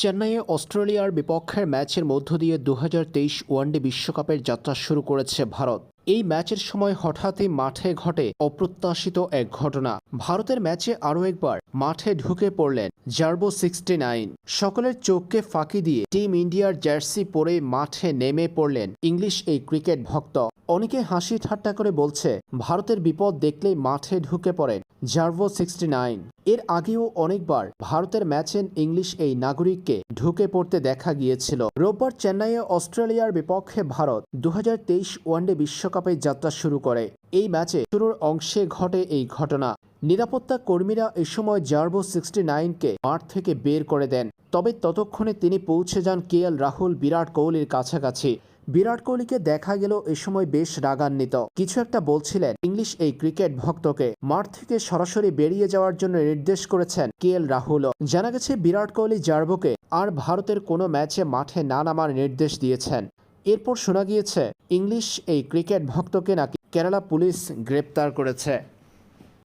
চেন্নাইয়ে অস্ট্রেলিয়ার বিপক্ষের ম্যাচের মধ্য দিয়ে দু হাজার তেইশ ওয়ানডে বিশ্বকাপের যাত্রা শুরু করেছে ভারত। এই ম্যাচের সময় হঠাৎই মাঠে ঘটে অপ্রত্যাশিত এক ঘটনা। ভারতের ম্যাচে আরও একবার মাঠে ঢুকে পড়লেন জার্বো সিক্সটি নাইন। সকলের চোখকে ফাঁকি দিয়ে টিম ইন্ডিয়ার জার্সি পরে মাঠে নেমে পড়লেন ইংলিশ এই ক্রিকেট ভক্ত। অনেকে হাসি ঠাট্টা করে বলছে, ভারতের বিপদ দেখলেই মাঠে ঢুকে পড়েন। Jarvo sixty nine. এর আগেও অনেকবার ভারতের ম্যাচে ইংলিশ এই নাগরিককে ঢুকে পড়তে দেখা গিয়েছিল। রোববার চেন্নাইয়ে অস্ট্রেলিয়ার বিপক্ষে ভারত দু হাজার তেইশ ওয়ানডে বিশ্বকাপে যাত্রা শুরু করে। এই ম্যাচে শুরুর অংশে ঘটে এই ঘটনা। নিরাপত্তা কর্মীরা এ সময় জার্ভো সিক্সটি নাইনকে মাঠ থেকে বের করে দেন। তবে ততক্ষণে তিনি পৌঁছে যান কে এল রাহুল, বিরাট কোহলির কাছাকাছি। বিরাট কোহলিকে দেখা গেল এ সময় বেশ রাগান্বিত। কিছু একটা বলছিলেন ইংলিশ এই ক্রিকেট ভক্তকে। মাঠ থেকে সরাসরি বেরিয়ে যাওয়ার জন্য নির্দেশ করেছেন কে এল রাহুলও। জানা গেছে, বিরাট কোহলি জার্বোকে আর ভারতের কোনো ম্যাচে মাঠে না নামার নির্দেশ দিয়েছেন। এরপর শোনা গিয়েছে, ইংলিশ এই ক্রিকেট ভক্তকে নাকি কেরালা পুলিশ গ্রেপ্তার করেছে।